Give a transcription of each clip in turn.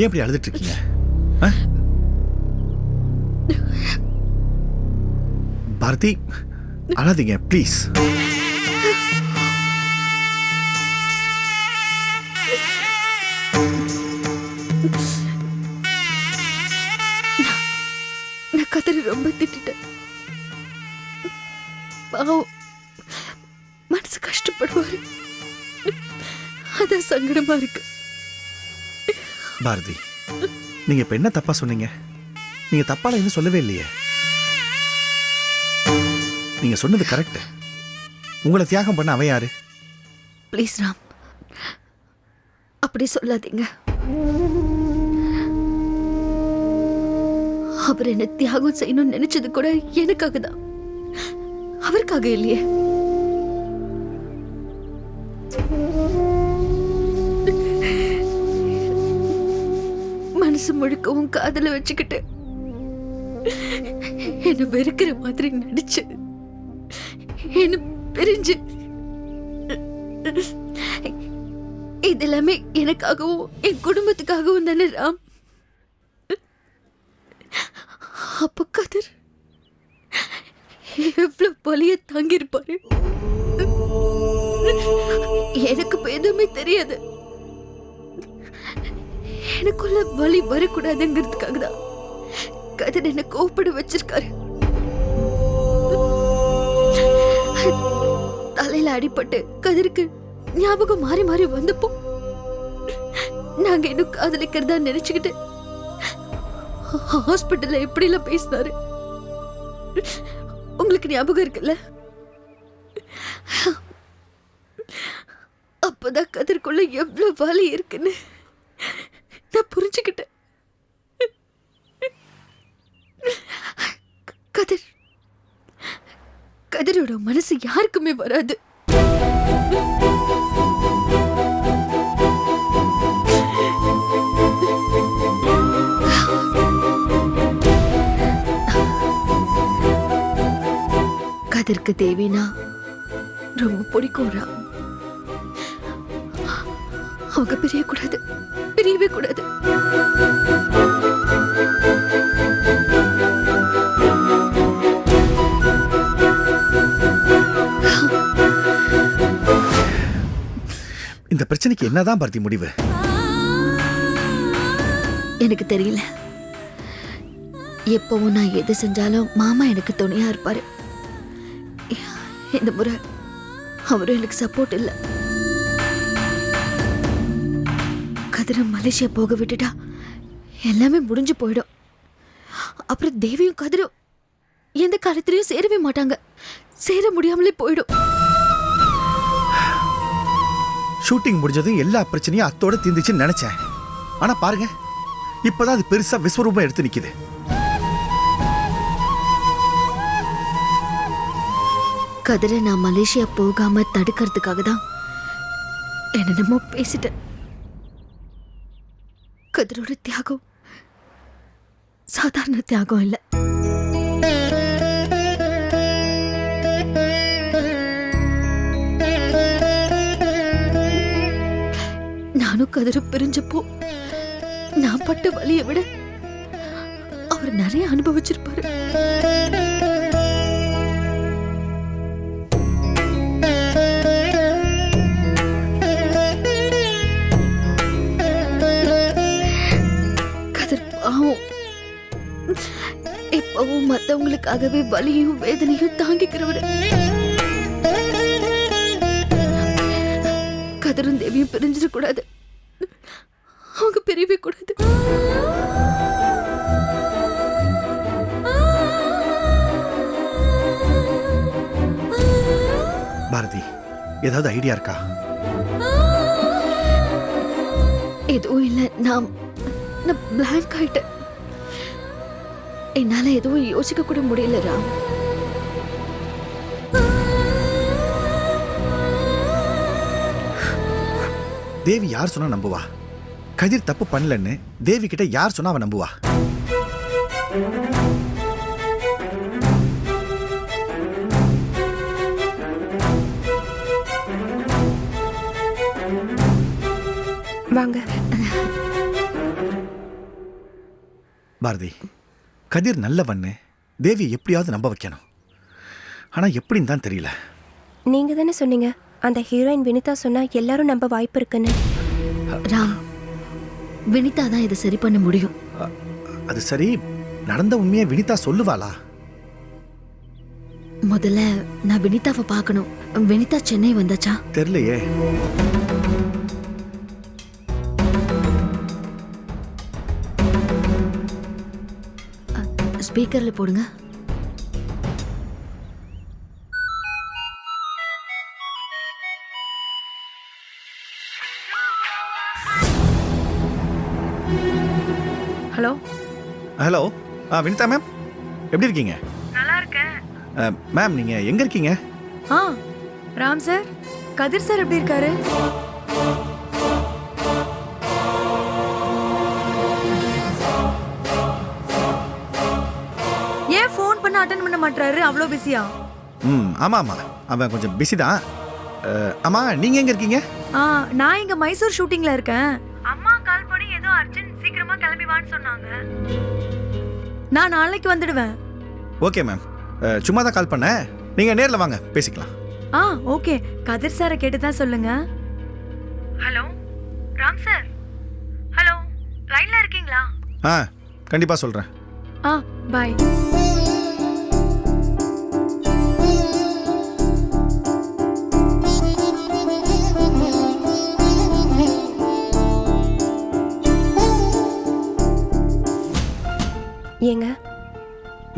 ஏன் இப்படி அழுதுட்டு இருக்கீங்க பாரதி அழாதீங்க ப்ளீஸ். நான் கதறி ரொம்ப திட்டிட்டேன். பாவம் மனசு கஷ்டப்படுவாரு. அதான் சங்கடமா இருக்கு. பாரதி நீங்க இப்ப என்ன தப்பா சொன்னீங்க? நீங்க தப்பால எதுவும் சொல்லவே இல்லையே. நீங்க சொன்னது கரெக்ட் உங்களை தியாகம் பண்ண அவன் யாரு? ப்ளீஸ் ராம் அப்படி சொல்லாதீங்க. அவர் என்ன தியாகம் செய்யணும்னு நினைச்சது கூட எனக்காக தான் அவருக்காக இல்லையே. மனசு முழுக்கவும் காதல வச்சுக்கிட்டு. என்ன வெறுக்கிற மாதிரி நடிச்சு. என்ன பிரிஞ்சு. இது எல்லாமே எனக்காகவும் என் குடும்பத்துக்காகவும் தானே ராம். அப்ப கதிர் எவ்வளவு வலிய தாங்கியிருப்பாரு? எனக்கு எதுவுமே தெரியாது. எனக்குள்ள வலி வரக்கூடாதுங்கிறதுக்காக தான் கதிர் என்ன கோப்பட வச்சிருக்காரு. தலையில அடிபட்டு கதிருக்கு ஞாபகம் மாறி மாறி வந்தப்போ நாங்க இன்னும் காதலிக்கிறதா நினைச்சுக்கிட்டு ஹாஸ்பிட்டல்ல எப்படி எல்லாம் பேசினாரு? உங்களுக்கு ஞாபகம் இருக்குல்ல? அப்பதான் கதிர்க்குள்ள எவ்வளவு வலி இருக்குன்னு. நான் புரிஞ்சுக்கிட்டேன். கதிர். கதிரோட மனசு யாருக்குமே வராது. கதிர்க்கு தேவினா ரொம்ப பிடிக்கும் அவங்க பிரியக்கூடாது. பிரியவே கூடாது. பிரச்சனைக்கு என்னதான் பாரதி முடிவு? எனக்கு தெரியல. எப்பவும் நான் எது செஞ்சாலும் மாமா எனக்கு துணையா இருப்பாரு. இந்த முறை அவரும் எனக்கு சப்போர்ட் இல்ல. கதிரை மலேசியா போக விட்டுட்டா எல்லாமே முடிஞ்சு போயிடும். அப்புறம் தேவியும் கதிரும் எந்த காலத்திலையும் சேரவே மாட்டாங்க. சேர முடியாமலே போயிடும். ஷூட்டிங் முடிஞ்சதும் எல்லா பிரச்சனையும் அத்தோட தீர்ந்துச்சுன்னு நினைச்சேன். ஆனா பாருங்க இப்பதான் அது பெருசா விஸ்வரூபம் எடுத்து நிக்குது. கதிரை நான் மலேசியா போகாம தடுக்கிறதுக்காக தான் என்னென்னமோ பேசிட்டேன். கதிரோட தியாகம் சாதாரண தியாகம் இல்லை. கதிரை பிரிஞ்சப்போ நான் பட்ட வலியை விட அவர் நிறைய அனுபவிச்சிருப்பாரு. கதிர் பாவம். இப்பவும் மத்தவங்களுக்காகவே வலியும் வேதனையும் தாங்கிக்கிறவர். கதிரும் தேவியும் பிரிஞ்சிடக்கூடாது. அவங்க பிரியவே கூடாது. பாரதி ஏதாவது ஐடியா இருக்கா? எதுவும் இல்லை. நான் நான் பிளாங்க் ஆயிட்டேன். என்னால எதுவும் யோசிக்க கூட முடியல ராம். தேவி யார் சொன்னா நம்புவா? கதிர் தப்பு பண்ணலன்னு தேவி கிட்ட யார் சொன்னா அவன் நம்புவா? வாங்க. பாரதி கதிர் நல்லவன்னு தேவி எப்படியாவது நம்ப வைக்கணும். ஆனா எப்படின்னு தான் தெரியல. நீங்க தானே சொன்னீங்க அந்த ஹீரோயின் வினிதா சொன்னா எல்லாரும் நம்ப வாய்ப்பு இருக்குன்னு. ராம் வினிதா தான் இதை சரி பண்ண முடியும். அது சரி. நடந்த உண்மையை வினிதா சொல்லுவாளா? முதல்ல நான் வினிதாவை பார்க்கணும். வினிதா சென்னை வந்தாச்சா? தெரியலையே. ஸ்பீக்கர்ல போடுங்க. ஹலோ ஆ வினிதா மேம் எப்படி இருக்கீங்க? நல்லா இருக்கேன். மேம் நீங்க எங்க இருக்கீங்க? ஆ ராம் சார். கதிர் சார் எப்படி இருக்காரு? ஏன் ஃபோன் பண்ண அட்டன் பண்ண மாட்டாரு அவ்வளோ பிஸியா ம் ஆமா ஆமா. அவன் கொஞ்சம் பிஸி தான். அ, ஆமா நீங்க எங்க இருக்கீங்க? ஆ நான் இங்க மைசூர் ஷூட்டிங்ல இருக்கேன். நான் நாளைக்கு வந்துடுவேன். Okay ma'am. சும்மா தான் கால் பண்ணேன். நீங்க நேர்ல வாங்க பேசிக்கலாம். ஆ ஓகே. கதிர் சாரை கேட்டு தான் சொல்லுங்க. Hello Ram sir. ஹலோ லைன்ல இருக்கீங்களா? ஆ கண்டிப்பா சொல்றேன். ஆ பாய்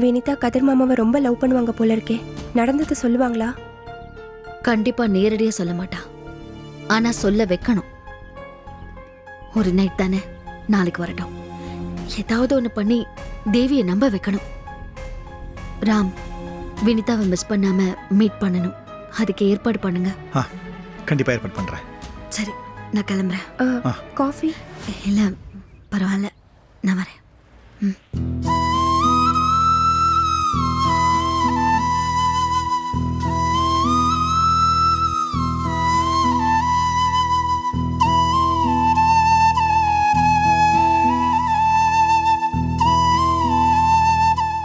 வினிதா கதிர் மாமாவை ரொம்ப லவ் பண்ணுவாங்க போல இருக்கே. நடந்ததை சொல்லுவாங்களா? கண்டிப்பா நேரடியா சொல்ல மாட்டா. ஆனா சொல்ல வைக்கணும். ஒரு நைட் தானே நாளைக்கு வரட்டும். ஏதாவது ஒண்ணு பண்ணி தேவியை நம்ப வைக்கணும். ராம் வினிதாவை மிஸ் பண்ணாம மீட் பண்ணணும். அதுக்கு ஏற்பாடு பண்ணுங்க. ஆ கண்டிப்பா ஏற்பாடு பண்றேன். சரி நான் கிளம்புறேன். காஃபி? இல்ல பரவாயில்ல. நான் வரேன்.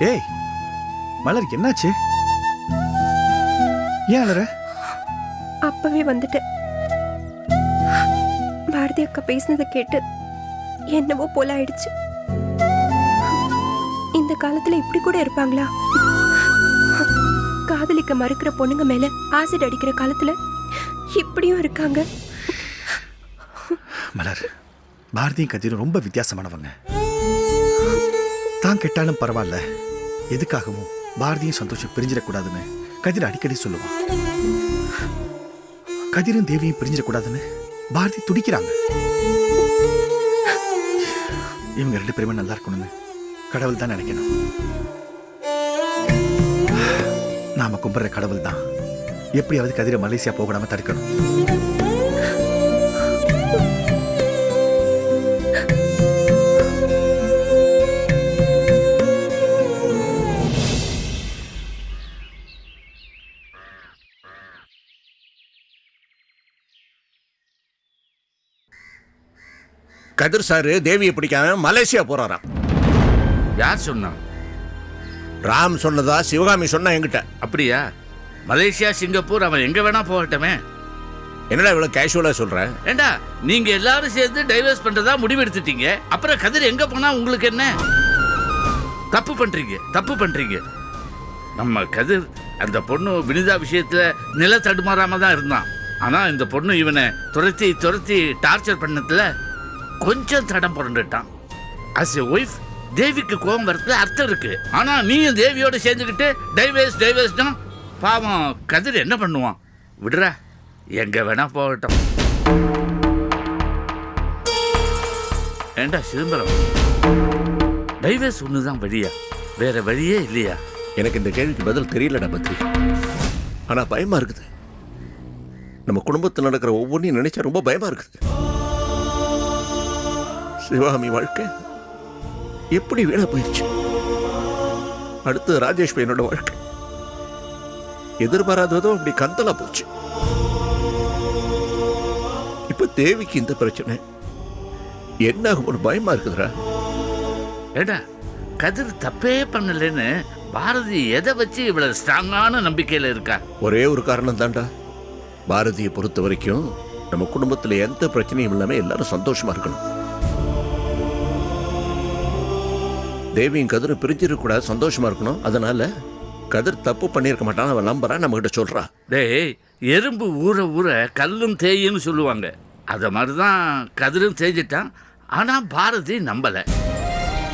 ஏய் மலர் என்னாச்சு? ஏன் அலற? அப்பவே வந்துட்டேன். பாரதி அக்கா பேசினதை கேட்டு என்னவோ போல ஆயிடுச்சு. இந்த காலத்துல இப்படி கூட இருப்பாங்களா? காதலிக்க மறுக்கிற பொண்ணுங்க மேல ஆசிட் அடிக்கிற காலத்துல இப்படியும் இருக்காங்க. மலர் பாரதியும் கதிரும் ரொம்ப வித்தியாசமானவங்க. தான் கெட்டாலும் பரவாயில்ல. எதுக்காகவும் பாரதியும் சந்தோஷம் பிரிஞ்சிடக்கூடாதுன்னு கதிர் அடிக்கடி சொல்லுவான். கதிரும் தேவியும் பிரிஞ்சிடக்கூடாதுன்னு பாரதி துடிக்கிறாங்க. இவங்க ரெண்டு பேருமே நல்லா இருக்கணும்னு கடவுள் தான் நினைக்கணும். நாம கும்பிடுற கடவுள் தான். எப்படியாவது கதிரை மலேசியா போகாம தடுக்கணும். கதிர் சாரு தேவியை பிடிக்காம மலேசியா போறாராம். யார் சொன்னா? ராம் சொன்னதா சிவகாமி சொன்னா என்கிட்ட. அப்படியா? மலேசியா சிங்கப்பூர் அவன் எங்க வேணா போகட்டுமே. என்னடா இவ்வளவு கேஷுவலா சொல்ற? ஏண்டா நீங்க எல்லாரும் சேர்ந்து டைவர்ஸ் பண்றதா முடிவெடுத்துட்டீங்க. அப்புறம் கதிர் எங்க போனா உங்களுக்கு என்ன? தப்பு பண்றீங்க தப்பு பண்றீங்க. நம்ம கதிர் அந்த பொண்ணு வினிதா விஷயத்துல நில தடுமாறாம தான் இருந்தான். ஆனா இந்த பொண்ணு இவனை துரத்தி துரத்தி டார்ச்சர் பண்ணதுல கொஞ்சம் தடம் புரண்டுட்டான். அஸ் எ ஒய்ஃப் தேவிக்கு கோபம் வரத்துல அர்த்தம் இருக்கு. ஆனா நீயும் தேவியோட சேர்ந்துக்கிட்டு டைவேஸ் டைவேஸ் தான் பாவம் கதிர் என்ன பண்ணுவான்? விடுறா எங்க வேணா போகட்டும். ஏண்டா சிதம்பரம்? டைவேஸ் ஒன்று தான் வழியா? வேற வழியே இல்லையா? எனக்கு இந்த கேள்விக்கு பதில் தெரியலடா பத்ரி. ஆனால் பயமா இருக்குது. நம்ம குடும்பத்தில் நடக்கிற ஒவ்வொன்றையும் நினைச்சா ரொம்ப பயமா இருக்குது. சிவகாமி வாழ்க்கை எப்படி வீணா போயிடுச்சு அடுத்து ராஜேஷ் பையனோட வாழ்க்கை. எதிர்பாராததும் அப்படி கந்தலா போச்சு. இப்ப தேவிக்கு இந்த பிரச்சனை. என்ன ஆகும் ஒரு பயமா இருக்குதுடா. ஏடா கதிர் தப்பே பண்ணலைன்னு பாரதி எதை வச்சு இவ்வளவு ஸ்ட்ராங்கான நம்பிக்கையில இருக்கா? ஒரே ஒரு காரணம் தான்டா பாரதியை பொறுத்த வரைக்கும் நம்ம குடும்பத்துல எந்த பிரச்சனையும் இல்லாம எல்லாரும் சந்தோஷமா இருக்கணும். தேவியும் கதிரும் பிரிஞ்சிருக்க சந்தோஷமாக இருக்கணும். அதனால் கதிர் தப்பு பண்ணியிருக்க மாட்டான் அவன் நம்புறான் நம்ம கிட்ட டேய் எறும்பு ஊற ஊற கல்லும் தேயும்னு சொல்லுவாங்க. அதை மாதிரி தான் கதிரும் தேஞ்சிட்டான். ஆனால் பாரதி நம்பலை.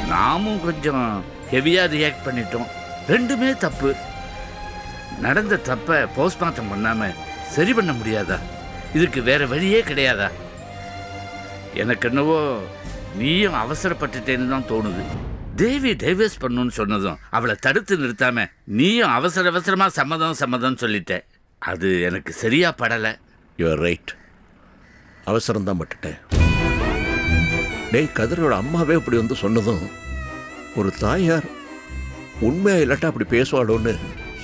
நாமும் கொஞ்சம் ஹெவியாக ரியாக்ட் பண்ணிட்டோம். ரெண்டுமே தப்பு. நடந்த தப்பை போஸ்ட்மார்ட்டம் பண்ணாமல் சரி பண்ண முடியாதா? இதுக்கு வேறு வழியே கிடையாதா? எனக்கு என்னவோ நீயும் அவசரப்பட்டுட்டேன்னு தான் தோணுது. தேவி டைவர்ஸ் பண்ணணும்னு சொன்னதும் அவளை தடுத்து நிறுத்தாம நீயும் அவசர அவசரமாக சம்மதம் சம்மதம் சொல்லிட்ட. அது எனக்கு சரியா படலை. யூஆர் ரைட் அவசரம் தான் பட்டுட்டேன். டேய் கதிரோட அம்மாவே அப்படி வந்து சொன்னதும் ஒரு தாயார் உண்மையாக இல்லாட்டா அப்படி பேசுவாளோன்னு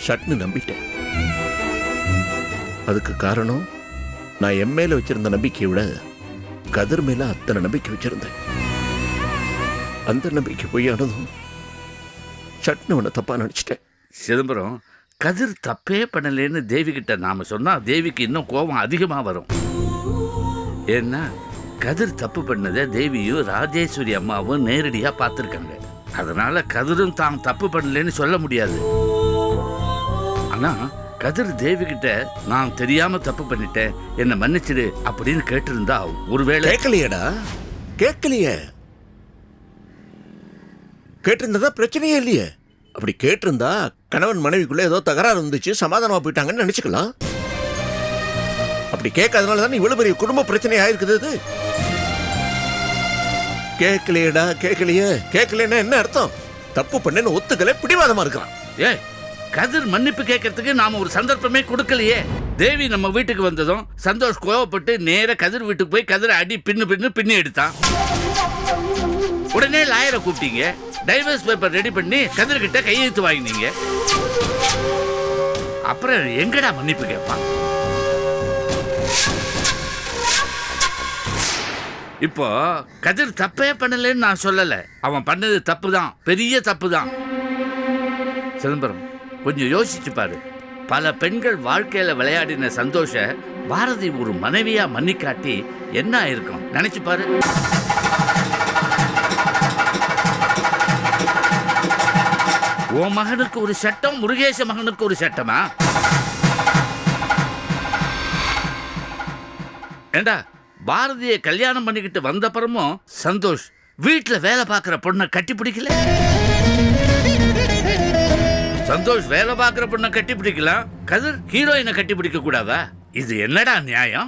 சட்னு நம்பிட்டேன். அதுக்கு காரணம் நான் என் மேல வச்சிருந்த நம்பிக்கையை விட கதிர் மேல அத்தனை நம்பிக்கை வச்சிருந்தேன். அந்த நம்பிக்கை பொய்யானதும் சட்னு அவனை தப்பா நினைச்சிட்டேன். சிதம்பரம் கதிர் தப்பே பண்ணலேன்னு தேவி கிட்ட நாம சொன்னா தேவிக்கு இன்னும் கோபம் அதிகமா வரும். ஏன்னா கதிர் தப்பு பண்ணதை தேவியும் ராஜேஸ்வரி அம்மாவும் நேரடியா பார்த்துருக்காங்க. அதனால கதிரும் தான் தப்பு பண்ணலன்னு சொல்ல முடியாது. ஆனா கதிர் தேவி கிட்ட நான் தெரியாம தப்பு பண்ணிட்டேன். என்னை மன்னிச்சிடு அப்படின்னு கேட்டிருந்தா ஒருவேளை கேட்கலையேடா. கேட்கலையே. கேட்டிருந்ததா பிரச்சனையே இல்லையே? அப்படி கேட்டிருந்தா கணவன் மனைவிக்குள்ள ஏதோ தகராறு இருந்துச்சு சமாதானமா போயிட்டாங்கன்னு நினைச்சுக்கலாம். அப்படி கேட்காதனால தான் இவ்வளவு பெரிய குடும்ப பிரச்சனை இருக்குது இது? கேட்கலையேடா கேட்கலையே. கேட்கலைன்னா என்ன அர்த்தம்? தப்பு பண்ணேன்னு ஒத்துக்கல பிடிவாதமா இருக்கிறான். ஏ கதிர் மன்னிப்பு கேட்கறதுக்கு நாம ஒரு சந்தர்ப்பமே கொடுக்கலையே. தேவி நம்ம வீட்டுக்கு வந்ததும் சந்தோஷ் கோவப்பட்டு நேர கதிர் வீட்டுக்கு போய் கதிரை அடி பின்னு பின்னு பின்னி எடுத்தான். உடனே லாயரை கூப்பிட்டீங்க. டைவர்ஸ் பேப்பர் ரெடி பண்ணி கதிர்கிட்ட கையெழுத்து வாங்கினீங்க. அப்புறம் எங்கடா மன்னிப்பு கேட்பான் இப்போ கதிர் தப்பே பண்ணலன்னு நான் சொல்லல. அவன் பண்ணது தப்பு தான் பெரிய தப்பு தான் சிதம்பரம் கொஞ்சம் யோசிச்சு பாரு. பல பெண்கள் வாழ்க்கையில விளையாடின சந்தோஷ பாரதி ஒரு மனைவியா மன்னிக்காட்டி என்ன ஆயிருக்கும்? நினைச்சு பாரு. உன் மகனுக்கு ஒரு சட்டம் முருகேச மகனுக்கு ஒரு சட்டமா? ஏண்டா பாரதியை கல்யாணம் பண்ணிக்கிட்டு வந்தப்புறமும் சந்தோஷ் வீட்டில் வேலை பார்க்குற பொண்ணை கட்டி பிடிக்கல? சந்தோஷ் வேலை பார்க்குற பொண்ணை கட்டி பிடிக்கலாம் கதிர் ஹீரோயினை கட்டி பிடிக்க கூடாதா? இது என்னடா நியாயம்?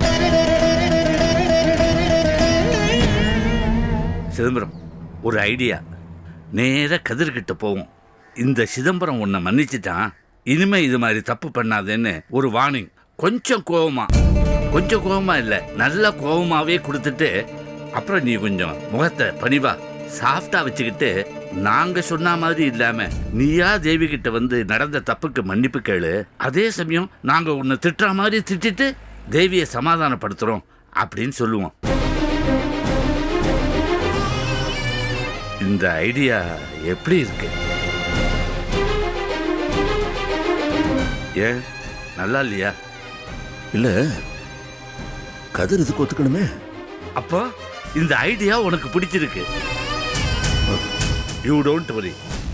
சிதம்பரம் ஒரு ஐடியா. நேராக கதிர்கிட்ட போவோம். இந்த சிதம்பரம் உன்னை மன்னிச்சுட்டான். இனிமே இது மாதிரி தப்பு பண்ணாதேன்னு ஒரு வார்னிங் கொஞ்சம் கோபமா கொஞ்சம் கோபமா இல்ல. நல்ல கோபமாவே கொடுத்துட்டு அப்புறம் நீ கொஞ்சம் முகத்தை பணிவா. சாஃப்டா வச்சுக்கிட்டு நாங்க சொன்ன மாதிரி இல்லாம நீயா தேவி கிட்ட வந்து நடந்த தப்புக்கு மன்னிப்பு கேளு. அதே சமயம் நாங்க உன்னை திட்டுற மாதிரி திட்டிட்டு தேவியை சமாதானப்படுத்துறோம் அப்படின்னு சொல்லுவோம். இந்த ஐடியா எப்படி இருக்கு? ஏன் நல்லா இல்லையா? இல்ல. கதிர் இதுக்கு ஒத்துக்கணுமே. அப்போ இந்த ஐடியா உனக்கு பிடிச்சிருக்கு. யூ டோன்ட் வரி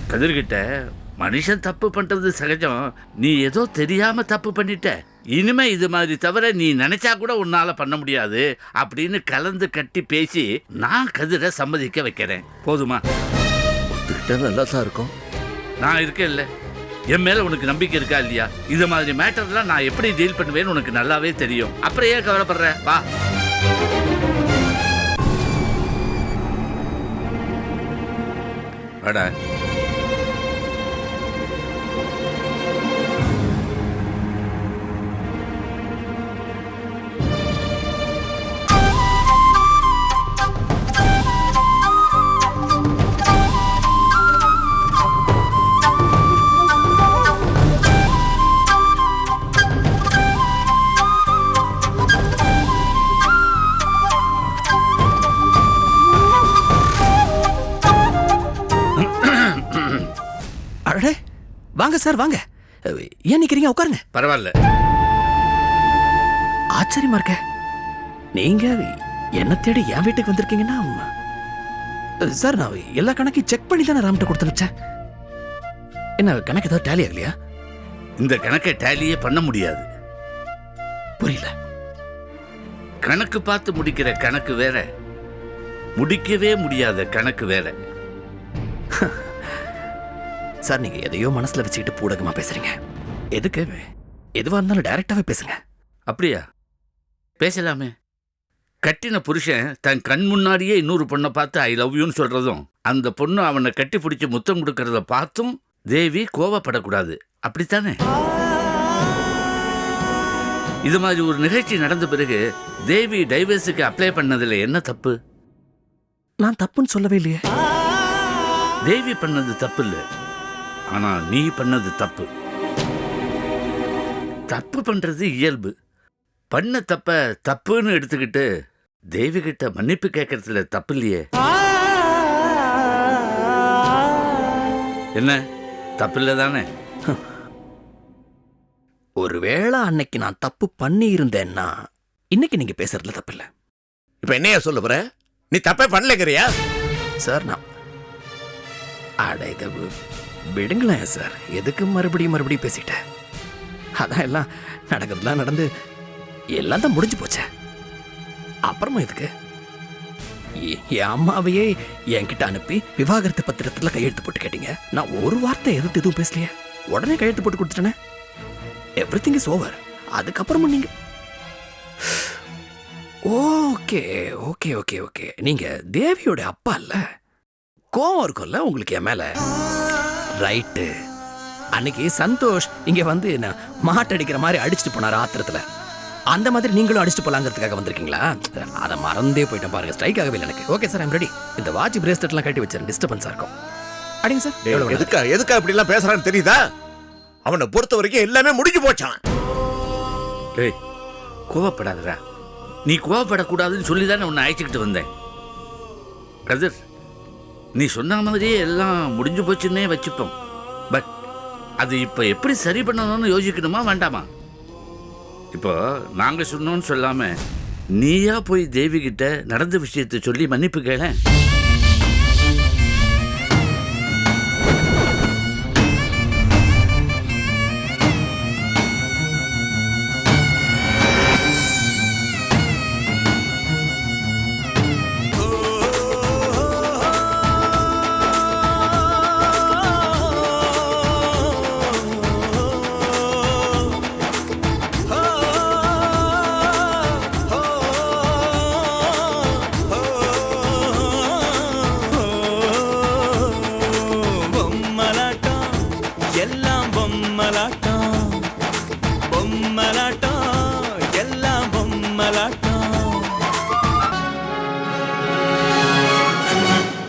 கதிர்கிட்ட மனுஷன் தப்பு பண்றது சகஜம். நீ ஏதோ தெரியாம தப்பு பண்ணிட்ட. இனிமே இது மாதிரி தவிர நீ நினைச்சா கூட உன்னால பண்ண முடியாது அப்படின்னு கலந்து கட்டி பேசி நான் கதிரை சம்மதிக்க வைக்கிறேன். போதுமா? நல்லா தான் இருக்கும். நான் இருக்கேன்ல. என் மேல உனக்கு நம்பிக்கை இருக்கா இல்லையா? இது மாதிரி மேட்டர்லாம் நான் எப்படி டீல் பண்ணுவேன்னு உனக்கு நல்லாவே தெரியும். அப்புறம் ஏன் கவலைப்படுற? வா. வாடா. வாங்க சார் வாங்க. ஏன் நிக்கிறீங்க? உட்காருங்க. பரவாயில்ல. ஆச்சரியமா இருக்க. நீங்க என்ன தேடி என் வீட்டுக்கு வந்திருக்கீங்கன்னா சார் நான் எல்லா கணக்கையும் செக் பண்ணி தானே ராம்கிட்ட கொடுத்து அனுப்பிச்சேன். என்ன கணக்கு ஏதாவது டேலி ஆகலையா? இந்த கணக்கை டேலியே பண்ண முடியாது. புரியல. கணக்கு பார்த்து முடிக்கிற கணக்கு வேற. முடிக்கவே முடியாத கணக்கு வேற. சார் நீங்க எதையோ மனசுல வச்சுக்கிட்டு பூடகமா பேசுறீங்க. எதுக்கு? எதுவா இருந்தாலும் டைரக்டாவே பேசுங்க. அப்படியா? பேசலாமே. கட்டின புருஷன் தன் கண் முன்னாடியே இன்னொரு பொண்ணை பார்த்து ஐ லவ் யூன்னு சொல்றதும் அந்த பொண்ணு அவனை கட்டி பிடிச்சி முத்தம் கொடுக்கறத பார்த்தும் தேவி கோவப்படக்கூடாது. அப்படித்தானே? இது மாதிரி ஒரு நிகழ்ச்சி நடந்த பிறகு தேவி டைவர்ஸுக்கு அப்ளை பண்ணதுல என்ன தப்பு? நான் தப்புன்னு சொல்லவே இல்லையே. தேவி பண்ணது தப்பு இல்லை. ஆனா நீ பண்ணது தப்பு. தப்பு பண்றது இயல்பு. பண்ண தப்ப தப்புன்னு எடுத்துக்கிட்டு தேவி கிட்ட மன்னிப்பு கேட்கறதுல தப்பு இல்லையே. என்ன? தப்பு இல்லை தானே? ஒருவேளை அன்னைக்கு நான் தப்பு பண்ணி இருந்தேன்னா இன்னைக்கு நீங்க பேசுறதுல தப்பு இல்ல. இப்ப என்னையா சொல்ல போற? நீ தப்பே பண்ணலங்கிறியா? சார் நான் அட இதை வி- விடுங்களேன் சார். எதுக்கு மறுபடியும் மறுபடியும் பேசிட்டேன் அதான் எல்லாம் நடக்கிறதுலாம் நடந்து எல்லாம் தான் முடிஞ்சு போச்சே. அப்புறமா எதுக்கு? என் அம்மாவையே என்கிட்ட அனுப்பி விவாகரத்து பத்திரத்துல கையெழுத்து போட்டு கேட்டீங்க. நான் ஒரு வார்த்தை எதிர்த்து எதுவும் பேசலையே. உடனே கையெழுத்து போட்டு கொடுத்துட்டேனே. எவ்ரி திங் இஸ் ஓவர் அதுக்கப்புறமா நீங்க? Okay okay okay okay. நீங்க தேவியோட அப்பா இல்லை? கோவம் இருக்கும்ல உங்களுக்கு என் மேல? ரைட்டு. அன்னைக்கு சந்தோஷ் இங்க வந்து என்ன மாட்டடிக்கிற மாதிரி அடிச்சுட்டு போனாரு ஆத்திரத்துல. அந்த மாதிரி நீங்களும் அடிச்சுட்டு போலாங்கிறதுக்காக வந்திருக்கீங்களா? அதை மறந்தே போயிட்டேன் பாருங்க ஸ்ட்ரைக் ஆகவே இல்லை எனக்கு. ஓகே சார் ஐம் ரெடி இந்த வாட்ச் பிரேஸ்லெட்லாம் கட்டி வச்சிருக்கேன் டிஸ்டர்பன்ஸா இருக்கும். அடிங்க சார் டேய்? எதுக்கா எதுக்கா இப்படி எல்லாம் பேசுறான்னு தெரியுதா? அவனை பொறுத்த வரைக்கும் எல்லாமே முடிஞ்சு போச்சான். ஏய் கோவப்படாதடா. நீ கோவப்படக்கூடாதுன்னு சொல்லி தானே உன்னை அழைச்சிக்கிட்டு வந்தேன். கதிர் நீ சொன்ன மாதிரியே எல்லாம் முடிஞ்சு போச்சுன்னே வச்சுப்போம். பட் அது இப்போ எப்படி சரி பண்ணணும்னு யோசிக்கணுமா வேண்டாமா? இப்போ நாங்கள் சொன்னோன்னு சொல்லாமல் நீயா போய் தேவிகிட்ட நடந்த விஷயத்தை சொல்லி மன்னிப்பு கேளேன்.